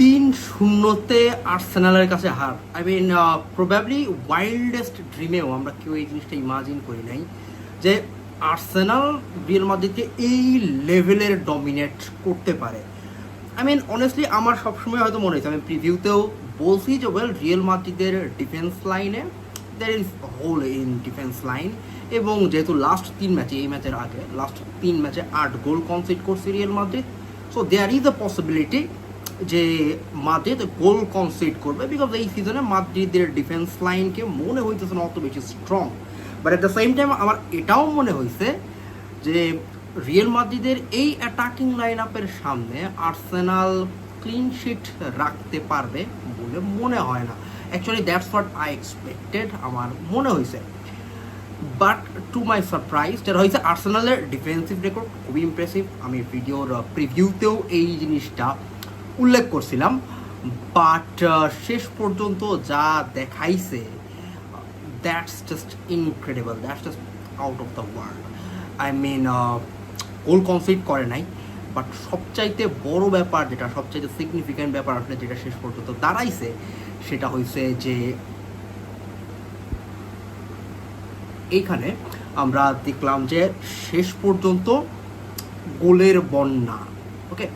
তিন শূন্যতে আর্সেনালের কাছে হার। আই মিন প্রবাবলি ওয়াইল্ডেস্ট ড্রিমেও আমরা কেউ এই জিনিসটা ইমাজিন করি নাই যে আর্সেনাল রিয়েল মাদ্রিদকে এই লেভেলের ডমিনেট করতে পারে। আই মিন অনেস্টলি আমার সবসময় হয়তো মনে হয়েছে, আমি প্রিভিউতেও বলছি যে ওয়েল রিয়েল মাদ্রিদের ডিফেন্স লাইনে there is hole in defence line এবং যেহেতু লাস্ট তিন ম্যাচে, এই ম্যাচের আগে লাস্ট তিন ম্যাচে আট গোল কনসিড করছে Real Madrid so there is a possibility যে মাদ্রিদ গোল কনসিড করবে বিকজ এই সিজনে মাদ্রিদের ডিফেন্স লাইনকে মনে হইতেছে না অত বেশি strong but at the same time আমার এটাও মনে হয়েছে যে রিয়েল মাদ্রিদের এই অ্যাটাকিং লাইন আপের সামনে আর্সেনাল ক্লিন শিট রাখতে পারবে বলে মনে হয় না। Actually that's what I expected আমার মনে হয়েছে বাট টু মাই সারপ্রাইজ যেটা হয়েছে আর্সেনালের ডিফেন্সিভ রেকর্ড খুবই ইমপ্রেসিভ আমি ভিডিওর প্রিভিউতেও এই জিনিসটা উল্লেখ করছিলাম বাট শেষ পর্যন্ত যা দেখাইছে that's just incredible that's just out of the world I mean goal concede করে নাই বাট সবচাইতে বড় ব্যাপার যেটা, সবচাইতে সিগনিফিক্যান্ট ব্যাপার আসলে যেটা শেষ পর্যন্ত দাঁড়াইছে, সেটা হয়েছে যে এইখানে আমরা দেখলাম যে শেষ পর্যন্ত গোলের বন্যা ওকে